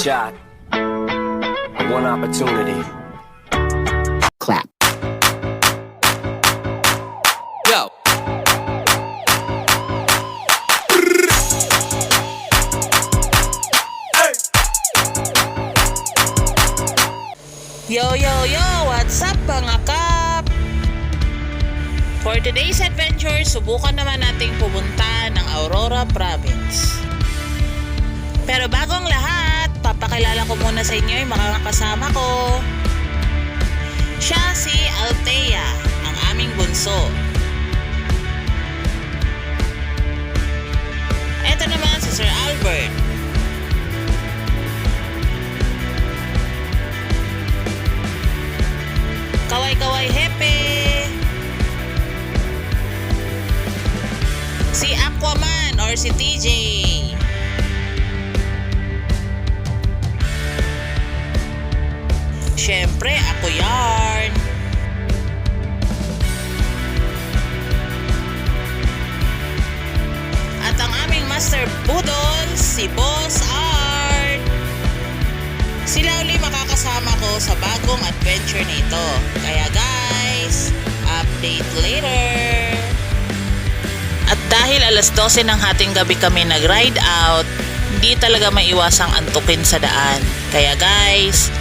Shot, one opportunity. Clap. Go. Yo, yo, yo! What's up mga kap? For today's adventure, subukan naman nating pumunta ng Aurora Province. Pero bagong lahat, papakilala ko muna sa inyo yung mga kasama ko. Siya si Althea, ang aming bunso. Ito naman si Sir Albert. Gabi kami nag-ride out, hindi talaga maiwasang antukin sa daan. Kaya guys,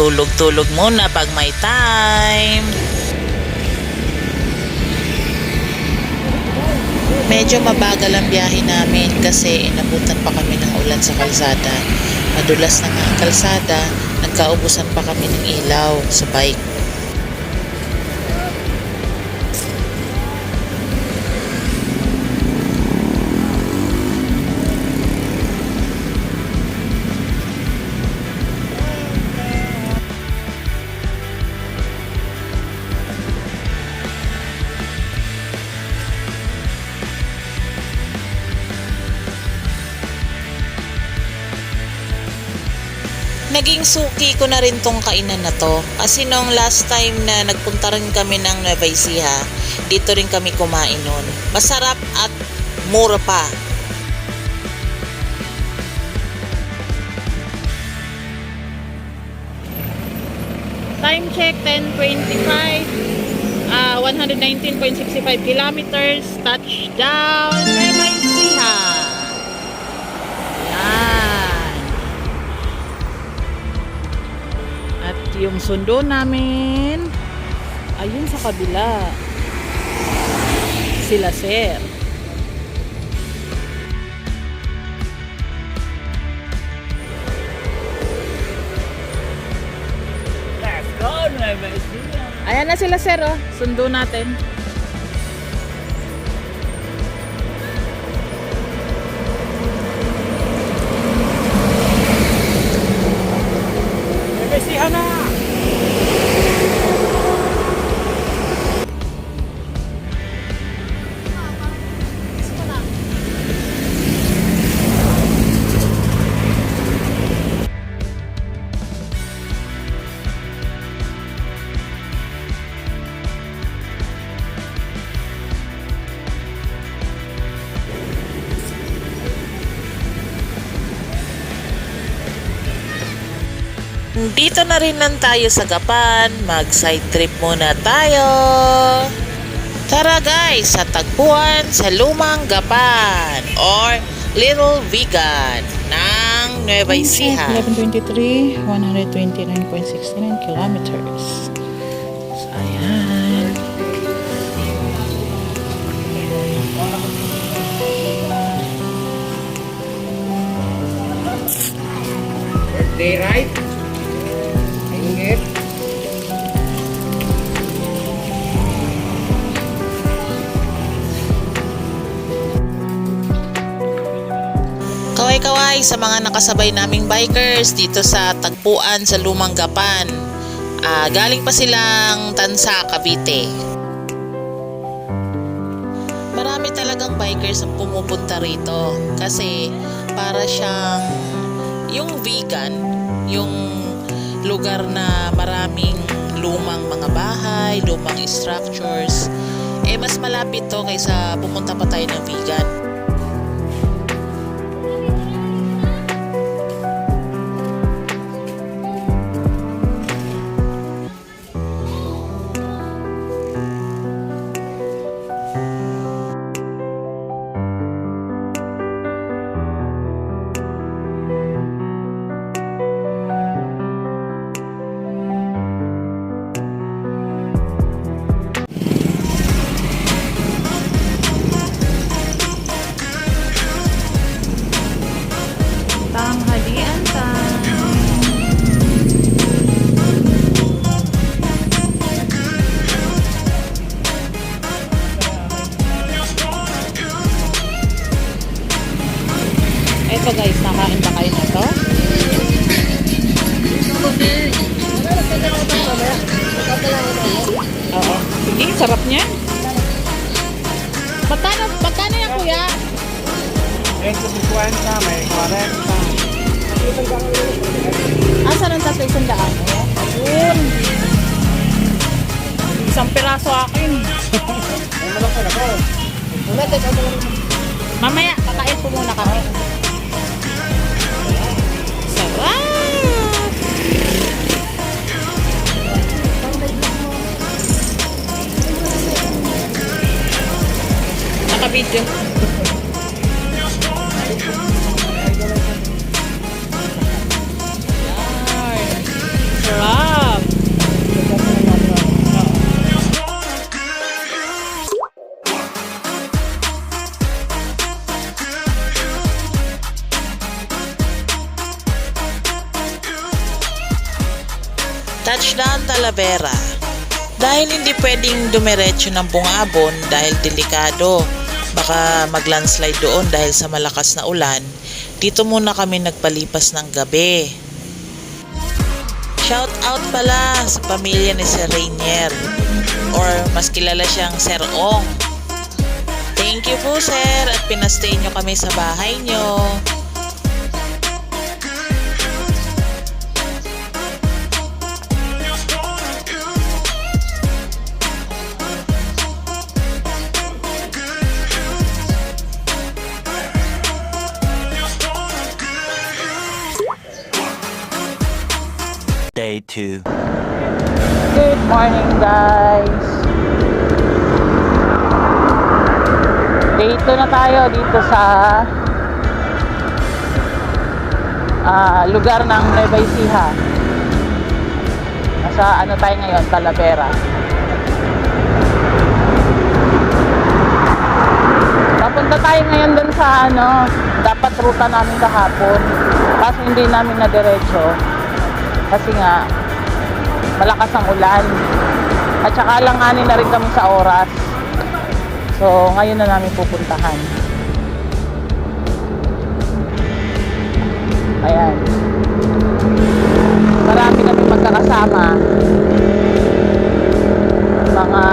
tulog-tulog muna pag may time. Medyo mabagal ang biyahe namin kasi inabutan pa kami ng ulan sa kalsada. Madulas na nga ang kalsada, nagkaubusan pa kami ng ilaw sa bike. Suki ko na rin tong kainan na to. Kasi nung last time na nagpunta rin kami ng Nueva Ecija, dito rin kami kumain nun. Masarap at mura pa. Time check 10.25 uh, 119.65 kilometers touchdown Nueva Ecija yung sundo namin ayun sa kabila sila sir Ayan na sila sir oh. Sundo natin. Dito na rin lang tayo sa Gapan. Mag side trip muna tayo. Tara guys, sa tagpuan sa Lumang Gapan or Little Vegan ng Nueva Ecija. 1123, 129.69 kilometers. So, ayan. Birthday right? Ingat. Kaway-kaway sa mga nakasabay naming bikers dito sa tagpuan sa Lumang Gapan. Ah, galing pa silang Tansa, Cavite. Marami talagang bikers ang pumupunta rito kasi para siyang yung vegan, yung lugar na maraming lumang mga bahay, lumang structures, eh mas malapit to kaysa pumunta pa tayo ng vegan. Piraso akin. Mamaya, kakain po muna kami. Sarap! Naka-video. Talavera. Dahil hindi pwedeng dumiretso ng bungabon dahil delikado, baka maglandslide doon dahil sa malakas na ulan, dito muna kami nagpalipas ng gabi. Shout out pala sa pamilya ni Sir Rainier or mas kilala siyang Sir Ong. Thank you po sir at pinastay nyo kami sa bahay nyo. Day 2. Good morning guys! Dito na tayo dito sa ah, lugar ng Nueva Ecija. Nasa ano tayo ngayon, Talavera. Papunta tayo ngayon dun sa ano, dapat ruta namin kahapon. Kaso hindi namin na diretso. Kasi nga, malakas ang ulan. At saka langanin na rin kami sa oras. So, ngayon na namin pupuntahan. Ayan. Marami kami magkakasama. Mga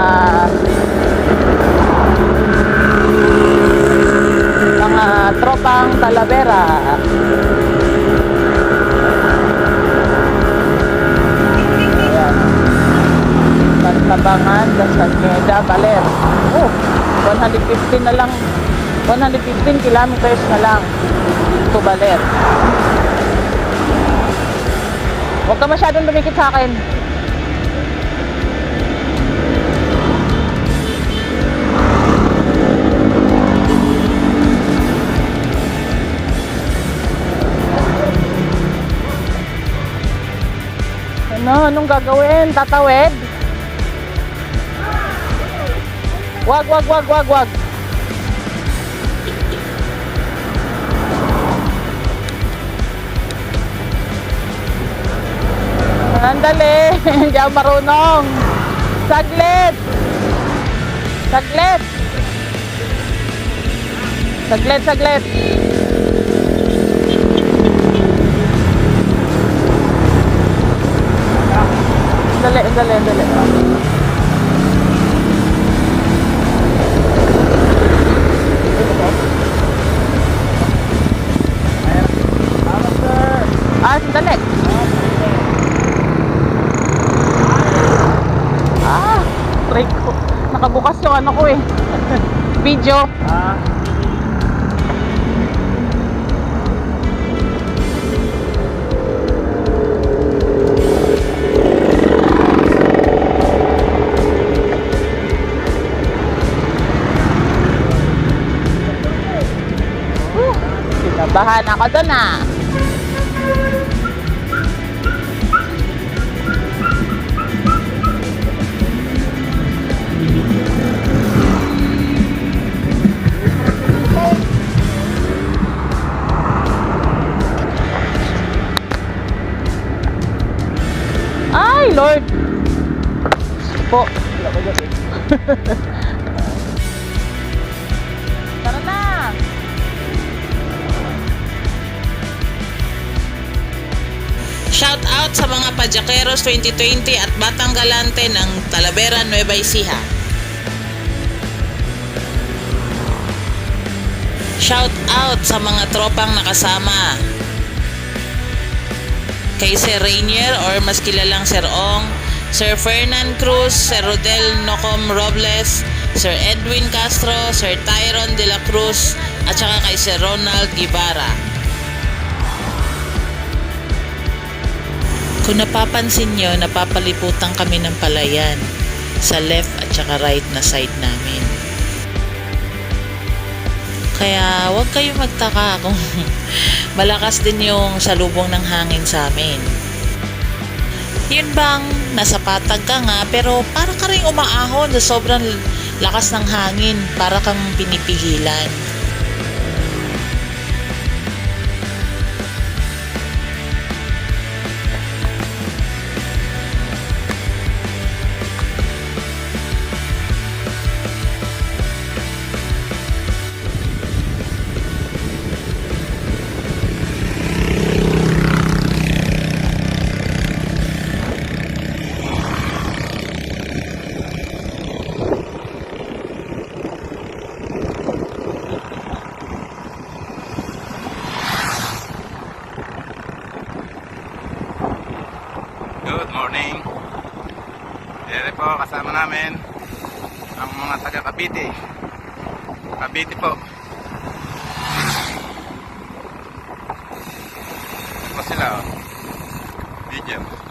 mga tropang Talavera. Pantabangan, Castaneda, Baler. Oh, 115 na lang. 115 kilometers na lang to Baler. Huwag ka masyadong dumikit sa akin. Ano? Anong gagawin? Tatawid? Wag, wag, wag, wag, wag. Andali, hindi ako marunong. Saglit. Saglit. Saglit, saglit. Andali, andali, andali. Ano ko eh. Video. Ah, Kinabahan ako doon ah. Po. Tara na. Shout out sa mga Pajakeros 2020 at Batang Galante ng Talavera, Nueva Ecija. Shout out sa mga tropang nakasama. Kay Sir Rainier or mas kilalang Sir Ong, Sir Fernan Cruz, Sir Rodel Nocom Robles, Sir Edwin Castro, Sir Tyron De La Cruz, at saka kay Sir Ronald Guevara. Kung napapansin nyo, napapaliputan kami ng palayan sa left at saka right na side namin. Kaya huwag kayong magtaka kung malakas din yung salubong ng hangin sa amin. Yun bang nasa patag ka nga pero para ka rin umaahon sa sobrang lakas ng hangin para kang pinipigilan. Good morning. Dere po, kasama namin ang mga taga Cavite. Cavite po. Ito po sila, oh. Video.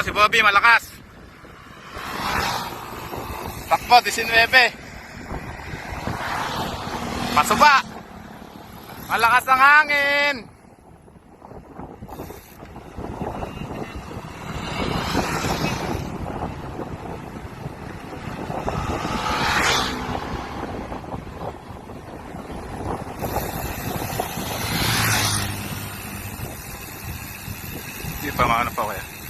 Po, si Bobby, malakas. Takbo, 19. Pasuba. Malakas ang hangin. Hindi pa maano pa kaya.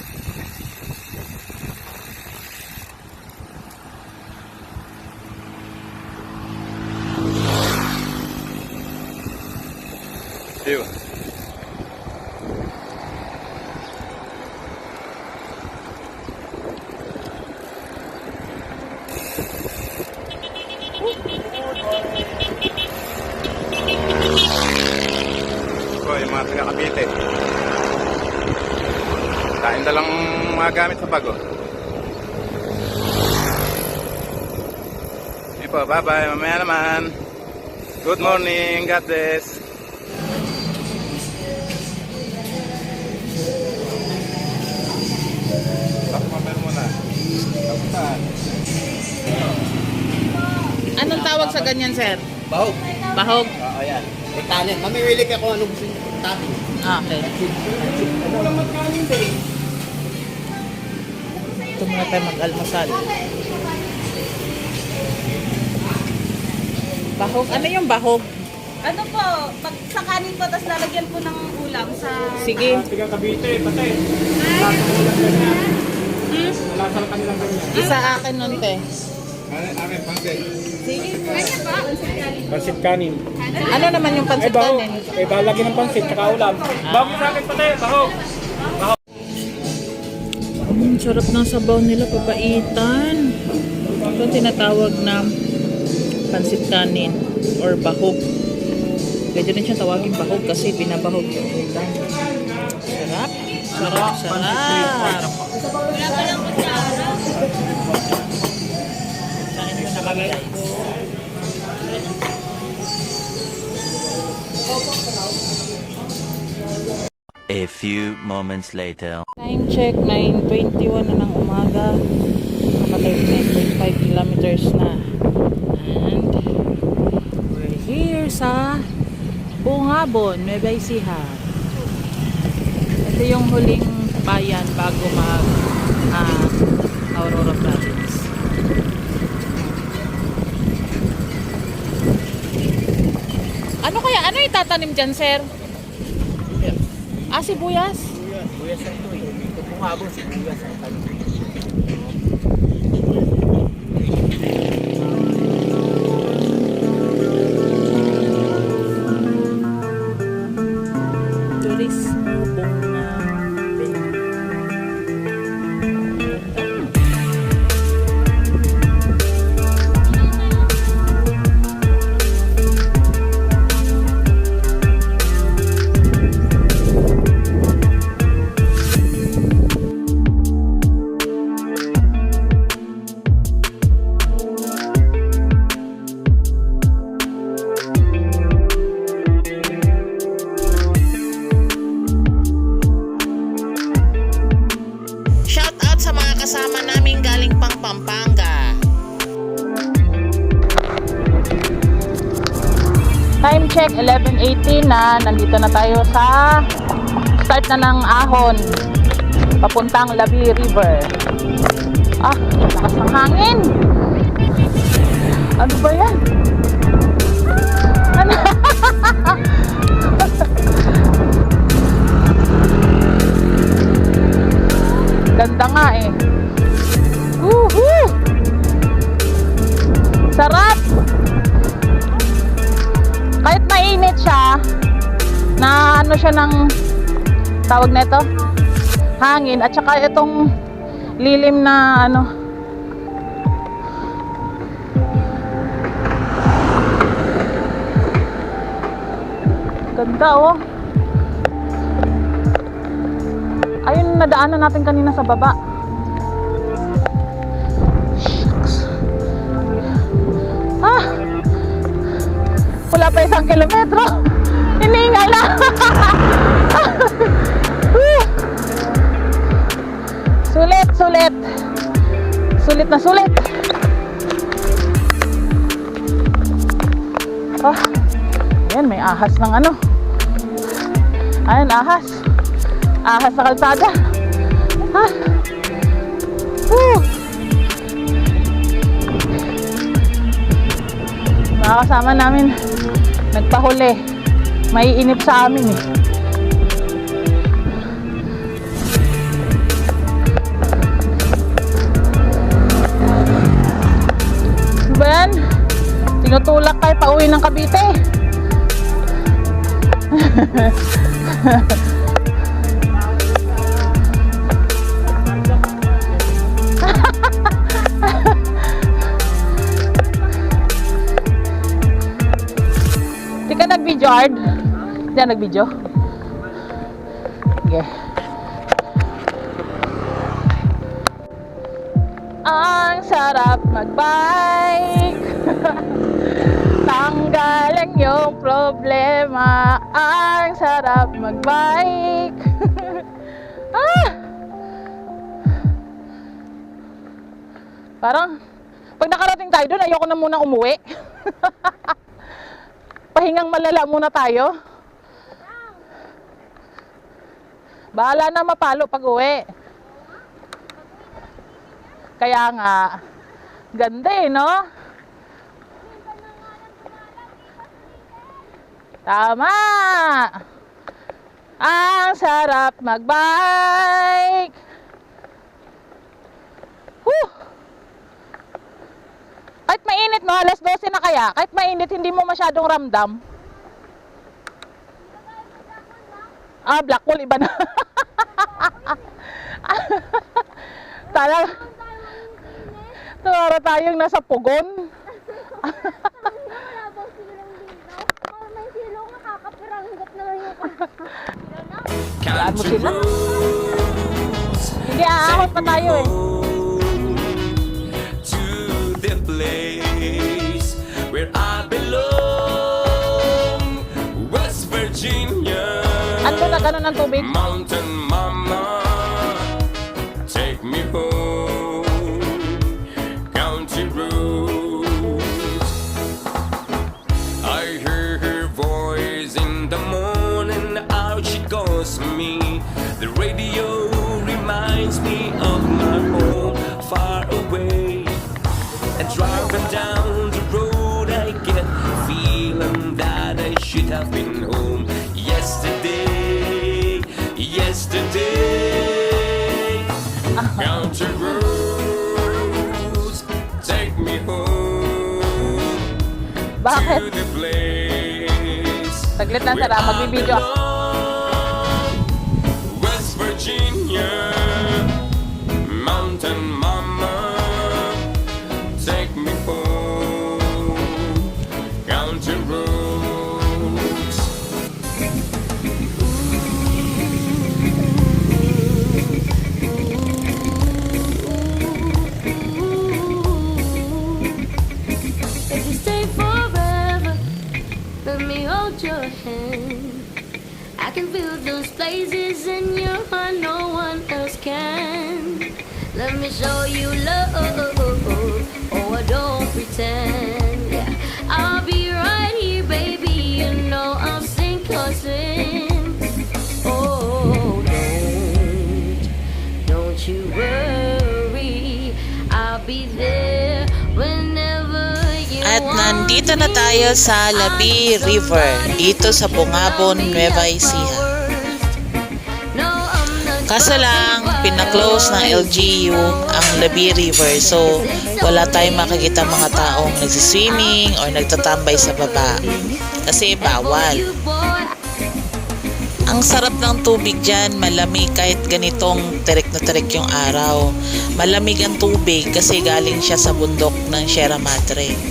Ew. Ito yung mga taga Cavite. Kain dalang bago. Sige po, bye-bye. Mamaya naman. Good morning. God bless. Tapos muna. Tapos Anong tawag sa ganyan, sir? Bahog. Bahog. Oo, yan. May kanin. Mamimili ka kung anong gusto niyo. Tanin. Ah, okay. Ito muna tayo mag-almusal. Bahog. Ano yung bahog? Ano po, pag sa kanin po, tapos lalagyan po ng ulam sa... Sige. Isa akin nun, te. Akin, pansin. Sige, kanya ba? Pansit kanin. Ano naman yung Ay, pansit baho. kanin? Ay, balagi ng pansit, tsaka ulam. Bago sa akin pati, baho. Ang sarap ng sabaw nila, papaitan. Ito tinatawag na pansit kanin or bahog. Pwede rin siya tawagin bahog kasi binabahog yung ulam. Sarap. Sarap, sarap. Kain mo na kami guys. A few moments later. Time check, 9.21 na ng umaga. Nakatay 9.5 kilometers na. And we're here sa Bungabon, Nueva Ecija. Ito yung huling bayan bago mag uh, Aurora Province. Ano kaya? Ano itatanim dyan, sir? Ah, sibuyas? Buyas ang ito eh. Ito bungabon si Buyas ang check, 11.18 na. Nandito na tayo sa start na ng ahon. Papuntang Labi River. Ah, lakas ng hangin. Ano ba yan? Ano? Ganda nga eh. Woohoo! Mainit siya. Na ano siya ng tawag nito? Hangin. At saka itong lilim na ano. Ganda oh. Ayun nadaanan natin kanina sa baba wala pa isang kilometro. Hiningal na. Sulit, sulit. Sulit na sulit. Ah, ayan, may ahas ng ano. Ayan, ahas. Ahas sa kalsada. Ah. Whew. Mga kasama namin nagpahuli. May inip sa amin eh. Ano? Tinutulak kayo pa uwi ng Cavite. Ard? Di ka nag-video? Sige. Ang sarap mag-bike Tanggalan yung problema Ang sarap mag-bike ah! Parang Pag nakarating tayo doon, ayoko na munang umuwi pahingang malala muna tayo. Bahala na mapalo pag uwi. Kaya nga, ganda eh, no? Tama! Ang sarap magbike! Whew! Kahit mainit, no? Alas 12 na kaya. Kahit mainit, hindi mo masyadong ramdam. Ah, black hole, iba na. Tala. Tara tayong nasa pugon. Saan mo sila? Hindi, aahot pa tayo eh. Place where I belong, West Virginia. Ano na ganun ang tubig? Mountain Mama, Yesterday, country roads take me home Bakit? to the place. Saglit lang, Sarah. Magbibideo ako. Feel those places in your heart no one else can. Let me show you love. Oh, I don't pretend. Yeah, I'll be right here, baby. You know I'll sink or swim. Oh, don't, don't you worry. I'll be there whenever you At nandito na tayo sa Labi River, dito sa Bungabon, Nueva Ecija. Kaso lang, pinaklose ng LGU ang Labi River so wala tayong makikita mga taong nagsiswimming or nagtatambay sa baba. Kasi bawal. Ang sarap ng tubig dyan, malamig kahit ganitong terik na terik yung araw. Malamig ang tubig kasi galing siya sa bundok ng Sierra Madre.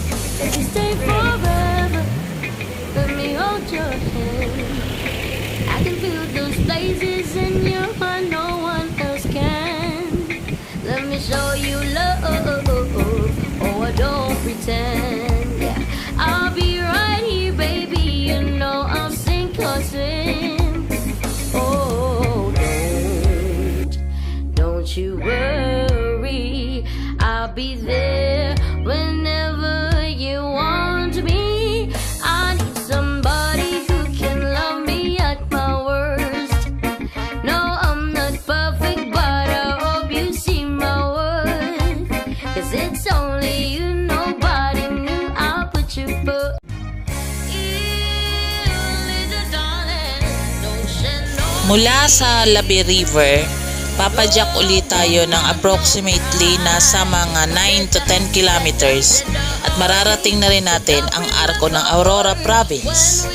Mula sa Labi River, papadyak ulit tayo ng approximately nasa mga 9 to 10 kilometers at mararating na rin natin ang arko ng Aurora Province.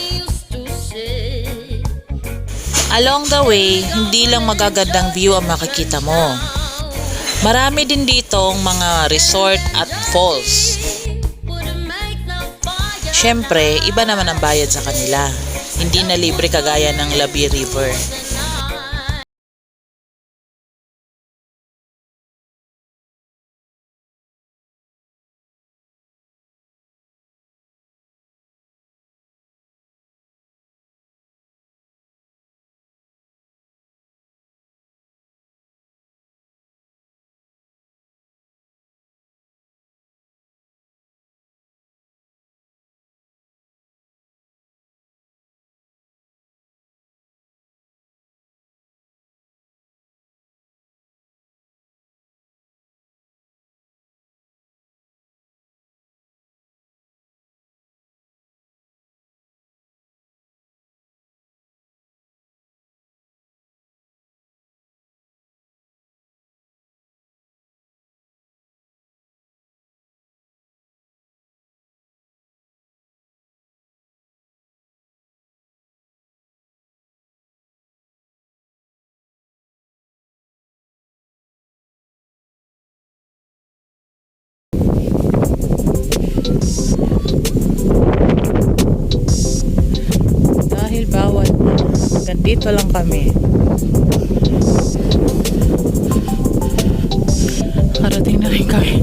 Along the way, hindi lang magagandang view ang makikita mo. Marami din ditong mga resort at falls. Siyempre, iba naman ang bayad sa kanila. Hindi na libre kagaya ng Labi River. Dahil bawal dito lang kami. Karating na rin kami.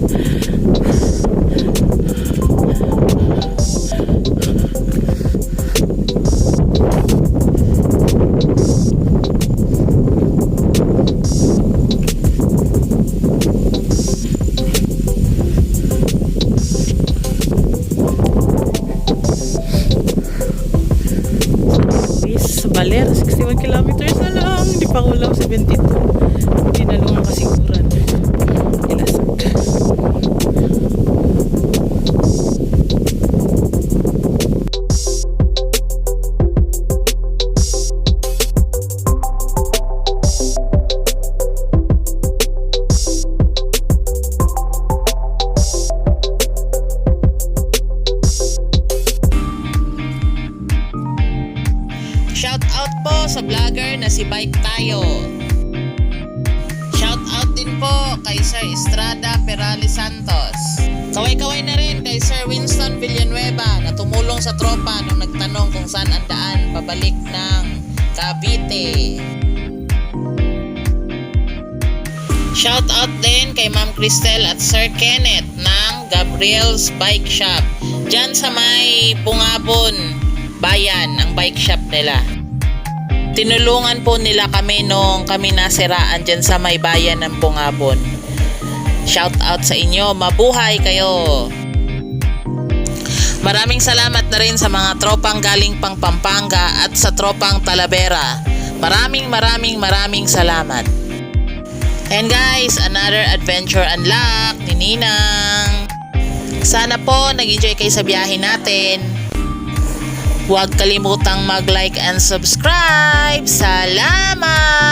Na tumulong sa tropa nung nagtanong kung saan ang daan pabalik ng Cavite. Shout out din kay Ma'am Cristel at Sir Kenneth ng Gabriel's Bike Shop. Diyan sa may Bungabon, bayan, ang bike shop nila. Tinulungan po nila kami nung kami nasiraan dyan sa may bayan ng Bungabon. Shout out sa inyo, mabuhay kayo! Maraming salamat na rin sa mga tropang galing pang Pampanga at sa tropang Talavera. Maraming maraming maraming salamat. And guys, another adventure unlock ni Ninang. Sana po nag-enjoy kayo sa biyahe natin. Huwag kalimutang mag-like and subscribe. Salamat!